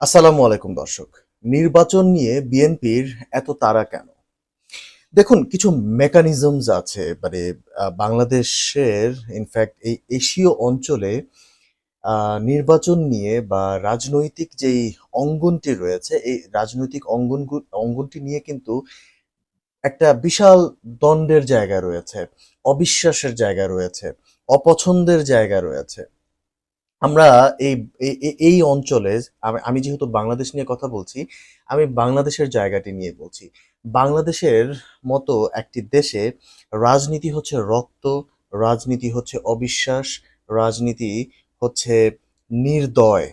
আসসালামু আলাইকুম দর্শক। নির্বাচন নিয়ে বিএনপির এত তাড়া কেন? দেখুন, কিছু মেকানিজমস আছে মানে বাংলাদেশের ইনফ্যাক্ট এই এশীয় অঞ্চলে নির্বাচন নিয়ে বা রাজনৈতিক যেই অঙ্গনটি রয়েছে, এই রাজনৈতিক অঙ্গন, অঙ্গনটি নিয়ে কিন্তু একটা বিশাল দ্বন্দ্বের জায়গা রয়েছে, অবিশ্বাসের জায়গা রয়েছে, অপছন্দের জায়গা রয়েছে। আমরা এই, এই- অঞ্চলে আমি যেহেতু বাংলাদেশ নিয়ে কথা বলছি, আমি বাংলাদেশের জায়গাটি নিয়ে বলছি। বাংলাদেশের মতো একটি দেশে রাজনীতি হচ্ছে রক্ত, রাজনীতি হচ্ছে অবিশ্বাস, রাজনীতি হচ্ছে নির্দয়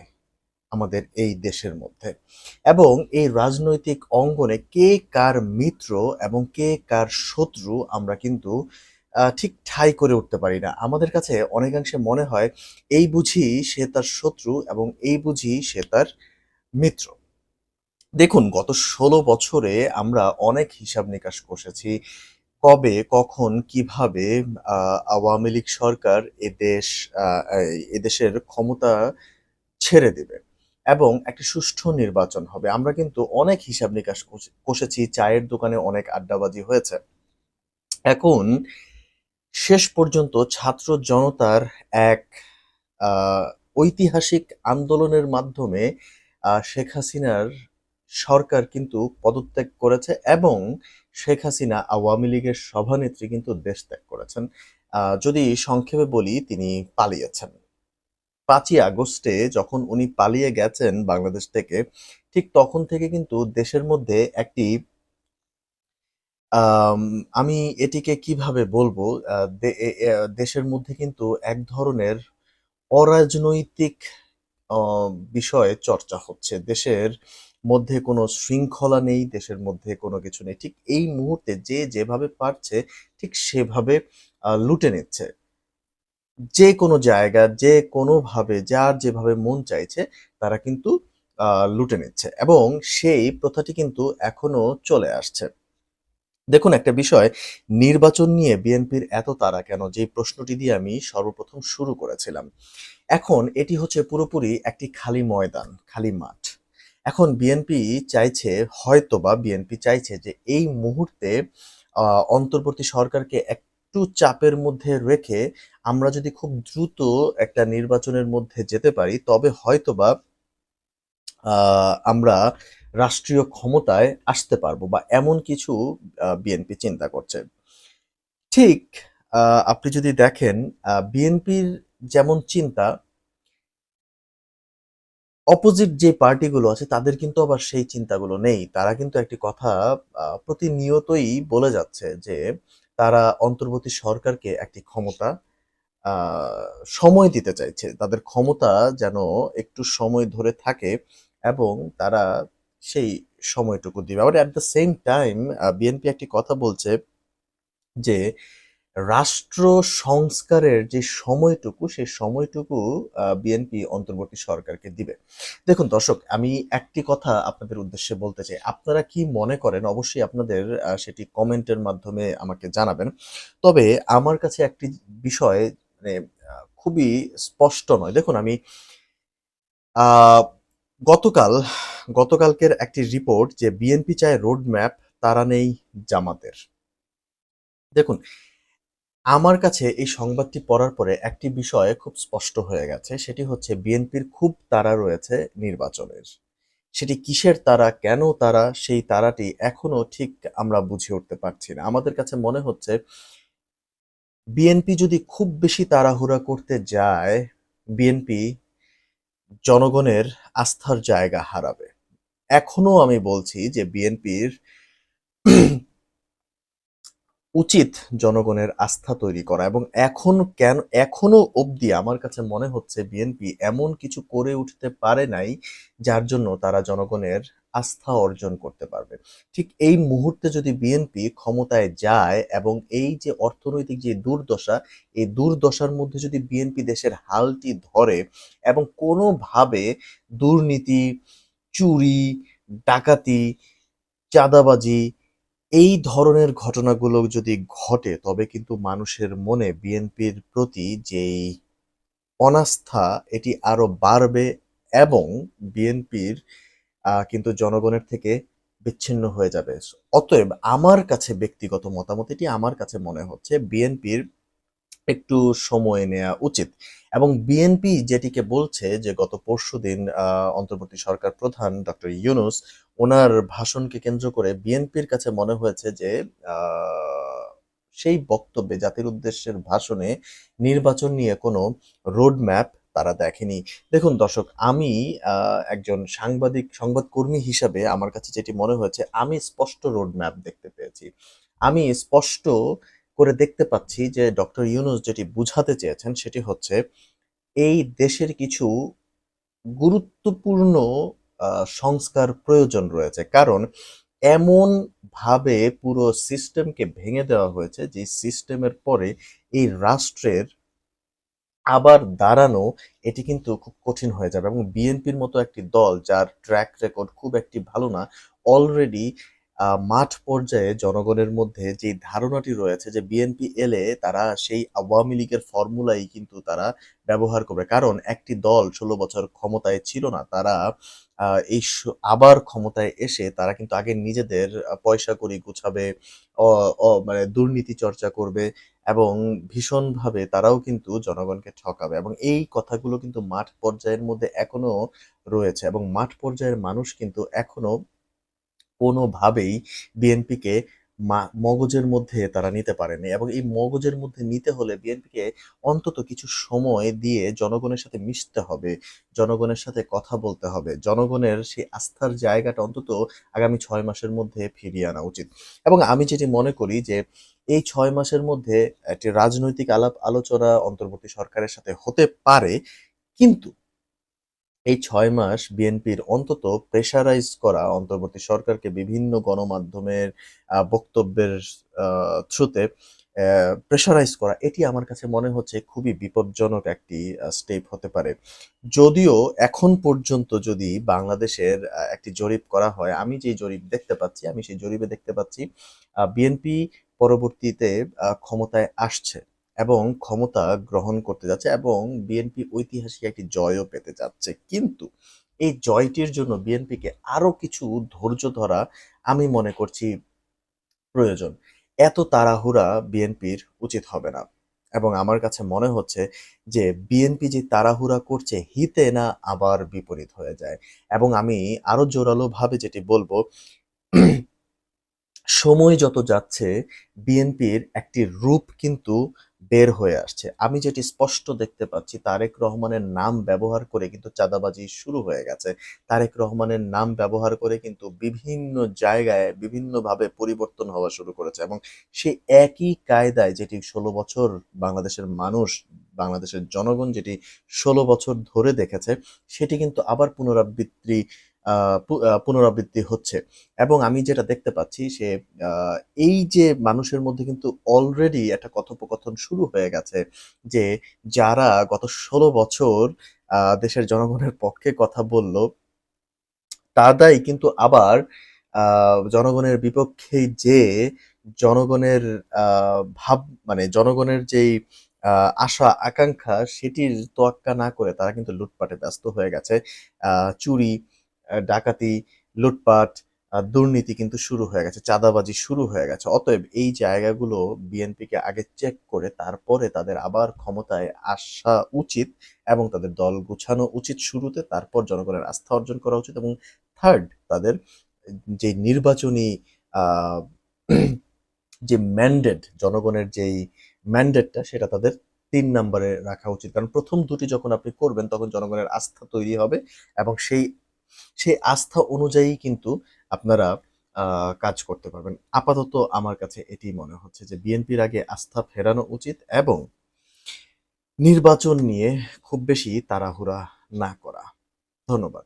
আমাদের এই দেশের মধ্যে। এবং এই রাজনৈতিক অঙ্গনে কে কার মিত্র এবং কে কার শত্রু আমরা কিন্তু ঠিক ঠাই করে উঠতে পারি না। আমাদের কাছে অনেকাংশে মনে হয় এই বুঝি সে তার শত্রু এবং এই বুঝি সে তার মিত্র। দেখুন, গত ষোলো বছরে আমরা অনেক হিসাব নিকাশ কষেছি, কবে, কখন, কীভাবে আওয়ামী লীগ সরকার এদেশ এদেশের ক্ষমতা ছেড়ে দেবে এবং একটি সুষ্ঠু নির্বাচন হবে। আমরা কিন্তু অনেক হিসাব নিকাশ কষে- কষেছি, চায়ের দোকানে অনেক আড্ডাবাজি হয়েছে। এখন শেষ পর্যন্ত ছাত্র জনতার এক ঐতিহাসিক আন্দোলনের মাধ্যমে শেখ হাসিনার সরকার কিন্তু পদত্যাগ করেছে এবং শেখ হাসিনা আওয়ামী লীগের সভানেত্রী কিন্তু দেশ ত্যাগ করেছেন যদি সংক্ষেপে বলি, তিনি পালিয়েছেন। পাঁচই আগস্টে যখন উনি পালিয়ে গেছেন বাংলাদেশ থেকে, ঠিক তখন থেকে কিন্তু দেশের মধ্যে একটি আম, এটিকে কীভাবে বলব? দেশের মধ্যে কিন্তু এক ধরনের অরাজনৈতিক বিষয়ে চর্চা হচ্ছে। দেশের মধ্যে কোনো শৃঙ্খলা নেই দেশের মধ্যে কোনো কিছু নেই। ঠিক এই মুহূর্তে যে যেভাবে পারছে ঠিক সেভাবে লুটে নিচ্ছে। যে কোনো জায়গা যে কোনোভাবে যার যেভাবে মন চাইছে তারা কিন্তু লুটে নিচ্ছে। এবং সেই প্রথাটি কিন্তু এখনও চলে আসছে। দেখুন, একটা বিষয়, নির্বাচন নিয়ে বিএনপির এত তারা কেন? যে প্রশ্নটি দিয়ে আমি সর্বপ্রথম শুরু করেছিলাম। এখন এটি হচ্ছে পুরোপুরি একটি খালি ময়দান, খালি মাঠ। এখন বিএনপি চাইছে হয়তো বা বিএনপি চাইছে যে এই মুহূর্তে অন্তর্বর্তী সরকারকে একটু চাপের মধ্যে রেখে আমরা যদি খুব দ্রুত একটা নির্বাচনের মধ্যে যেতে পারি, তবে হয়তোবা আমরা রাষ্ট্রীয় ক্ষমতায় আসতে পারব বা এমন কিছু বিএনপি চিন্তা করছে। ঠিক আপনি যদি দেখেন বিএনপির যেমন চিন্তা অপোজিট যে পার্টিগুলো আছে, তাদের কিন্তু আবার সেই চিন্তাগুলো নেই। তারা কিন্তু একটি কথা প্রতিনিয়তই বলে যাচ্ছে যে, তারা অন্তর্বর্তী সরকারকে একটি ক্ষমতা সময় দিতে চাইছে। তাদের ক্ষমতা যেন একটু সময় ধরে থাকে এবং তারা সেই সময়টুকু দিবে। আবার at the same time B N P একটি কথা বলছে যে রাষ্ট্র সংস্কারের যে সময়টুকু, সেই সময়টুকু বিএনপি অন্তর্বর্তী সরকারকে দিবে। দেখুন দর্শক, আমি একটি কথা আপনাদের উদ্দেশ্যে বলতে চাই। আপনারা কি মনে করেন? অবশ্যই আপনাদের সেটি কমেন্টের মাধ্যমে আমাকে জানাবেন। তবে আমার কাছে একটি বিষয় মানে খুবই স্পষ্ট নয়। দেখুন আমি গতকাল, গতকালকের একটি রিপোর্ট যে বিএনপি চায় রোড ম্যাপ তারা নেই জামাতের। দেখুন, আমার কাছে এই সংবাদটি পড়ার পরে একটি বিষয় খুব স্পষ্ট হয়ে গেছে, সেটি হচ্ছে বিএনপির খুব তারা রয়েছে নির্বাচনের। সেটি কিসের তারা কেন তারা সেই তারাটি এখনও ঠিক আমরা বুঝে উঠতে পারছি না। আমাদের কাছে মনে হচ্ছে, বিএনপি যদি খুব বেশি তাড়াহুড়া করতে যায়, বিএনপি জনগণের আস্থার জায়গা হারাবে। এখনও আমি বলছি যে বিএনপির উচিত জনগণের আস্থা তৈরি করা এবং এখন কেন, এখনও অবধি আমার কাছে মনে হচ্ছে বিএনপি এমন কিছু করে উঠতে পারে নাই যার জন্য তারা জনগণের আস্থা অর্জন করতে পারবে। ঠিক এই মুহূর্তে যদি বিএনপি ক্ষমতায় যায় এবং এই যে অর্থনৈতিক যে দুর্দশা, এই দুর্দশার মধ্যে যদি বিএনপি দেশের হালটি ধরে এবং কোনোভাবে দুর্নীতি, চুরি, ডাকাতি, চাঁদাবাজি এই ধরনের ঘটনাগুলো যদি ঘটে, তবে কিন্তু মানুষের মনে বিএনপির প্রতি যেই অনাস্থা, এটি আরও বাড়বে এবং বিএনপির কিন্তু জনগণের থেকে বিচ্ছিন্ন হয়ে যাবে। অতএব আমার কাছে ব্যক্তিগত মতামত এটি, আমার কাছে মনে হচ্ছে বিএনপির একটু সময় নেওয়া উচিত। এবং বিএনপি যেটিকে বলছে যে গত পরশু দিন অন্তর্বর্তী সরকার প্রধান ডক্টর ইউনুস, ওনার ভাষণকে কেন্দ্র করে বিএনপির কাছে মনে হয়েছে যে সেই বক্তব্যে জাতির উদ্দেশ্যের ভাষণে নির্বাচন নিয়ে কোনো রোড ম্যাপ তারা দেখেনি। দেখুন দর্শক, আমি একজন সাংবাদিক, সংবাদকর্মী হিসাবে আমার কাছে যেটি মনে হয়েছে, আমি স্পষ্ট রোড ম্যাপ দেখতে পেয়েছি। আমি স্পষ্ট করে দেখতে পাচ্ছি যে ডক্টর ইউনুস যেটি বুঝাতে চেয়েছেন সেটি হচ্ছে, এই দেশের কিছু গুরুত্বপূর্ণ সংস্কার প্রয়োজন রয়েছে। কারণ, এমন ভাবে পুরো সিস্টেমকে ভেঙে দেওয়া হয়েছে যে সিস্টেমের পরে এই রাষ্ট্রের আবার দাঁড়ানো, এটি কিন্তু খুব কঠিন হয়ে যাবে এবং বিএনপির মতো একটি দল যার ট্র্যাক রেকর্ড খুব একটি ভালো না অলরেডি মাঠ পর্যায়ে জনগণের মধ্যে যে ধারণাটি রয়েছে যে বিএনপি এলে তারা সেই আওয়ামী লীগের ফর্মুলাই কিন্তু তারা ব্যবহার করবে। কারণ একটি দল ষোলো বছর ক্ষমতায় ছিল না, তারা এই আবার ক্ষমতায় এসে তারা কিন্তু আগে নিজেদের পয়সা কড়ি গুছাবে মানে দুর্নীতি চর্চা করবে এবং ভীষণভাবে তারাও কিন্তু জনগণকে ঠকাবে এবং এই কথাগুলো কিন্তু মাঠ পর্যায়ের মধ্যে এখনও রয়েছে এবং মাঠ পর্যায়ের মানুষ কিন্তু এখনও কোনোভাবেই বিএনপিকে মগজের মধ্যে তারা নিতে পারেনি এবং এই মগজের মধ্যে নিতে হলে বিএনপিকে অন্তত কিছু সময় দিয়ে জনগণের সাথে মিশতে হবে, জনগণের সাথে কথা বলতে হবে, জনগণের সেই আস্থার জায়গাটা অন্তত আগামী ছয় মাসের মধ্যে ফিরিয়ে আনা উচিত। এবং আমি যেটি মনে করি যে এই ছয় মাসের মধ্যে একটি রাজনৈতিক আলাপ আলোচনা অন্তর্বর্তী সরকারের সাথে হতে পারে, কিন্তু এই ছয় মাস বিএনপির অন্তত প্রেশারাইজ করা অন্তর্বর্তী সরকারকে বিভিন্ন গণমাধ্যমের বক্তব্যের থ্রুতে প্রেশারাইজ করা, এটি আমার কাছে মনে হচ্ছে খুবই বিপজ্জনক একটি স্টেপ হতে পারে। যদিও এখন পর্যন্ত যদি বাংলাদেশের একটি জরিপ করা হয়, আমি যে জরিপ দেখতে পাচ্ছি, আমি সেই জরিপে দেখতে পাচ্ছি বিএনপি পরবর্তীতে ক্ষমতায় আসছে এবং ক্ষমতা গ্রহণ করতে যাচ্ছে এবং বিএনপি ঐতিহাসিক একটি জয়ও পেতে যাচ্ছে। কিন্তু এই জয়টির জন্য বিএনপিকে আরও কিছু ধৈর্য ধরা আমি মনে করছি প্রয়োজন। এত তাড়াহুড়া বিএনপির উচিত হবে না এবং আমার কাছে মনে হচ্ছে যে বিএনপি যে তাড়াহুড়া করছে, হিতে না আবার বিপরীত হয়ে যায়। এবং আমি আরও জোরালো ভাবে যেটি বলব সময় যত যাচ্ছে, বিএনপির একটি রূপ কিন্তু বের হয়ে আসছে। আমি যেটি স্পষ্ট দেখতে পাচ্ছি, তারেক রহমানের নাম ব্যবহার করে কিন্তু চাঁদাবাজি শুরু হয়ে গেছে। তারেক রহমানের নাম ব্যবহার করে কিন্তু বিভিন্ন জায়গায় বিভিন্নভাবে পরিবর্তন হওয়া শুরু করেছে এবং সে একই কায়দায় যেটি ষোলো বছর বাংলাদেশের মানুষ, বাংলাদেশের জনগণ যেটি ষোলো বছর ধরে দেখেছে, সেটি কিন্তু আবার পুনরাবৃত্তি পুনরাবৃত্তি হচ্ছে। এবং আমি যেটা দেখতে পাচ্ছি সে এই যে মানুষের মধ্যে কিন্তু অলরেডি একটা কথোপকথন শুরু হয়ে গেছে যে যারা গত ষোলো বছর দেশের জনগণের পক্ষে কথা বলল, তারাই কিন্তু আবার জনগণের বিপক্ষে যে জনগণের ভাব মানে জনগণের যেই আশা, আকাঙ্ক্ষা, সেটির তোয়াক্কা না করে তারা কিন্তু লুটপাটে ব্যস্ত হয়ে গেছে। চুরি ডাকাতি, লুটপাট দুর্নীতি কিন্তু শুরু হয়ে গেছে, চাঁদাবাজি শুরু হয়ে গেছে। অতএব এই জায়গাগুলো বিএনপিকে আগে চেক করে তারপরে তাদের আবার ক্ষমতায় আসা উচিত এবং তাদের দল গুছানো উচিত শুরুতে, তারপর জনগণের আস্থা অর্জন করা উচিত এবং থার্ড তাদের যে নির্বাচনী যে ম্যান্ডেট জনগণের যেই ম্যান্ডেটটা সেটা তাদের তিন নম্বরে রাখা উচিত। কারণ প্রথম দুটি যখন আপনি করবেন, তখন জনগণের আস্থা তৈরি হবে এবং সেই সেই আস্থা অনুযায়ী কিন্তু আপনারা কাজ করতে পারবেন। আপাতত আমার কাছে এটি মনে হচ্ছে যে বিএনপির আগে আস্থা ফেরানো উচিত এবং নির্বাচন নিয়ে খুব বেশি তাড়াহুড়া না করা। ধন্যবাদ।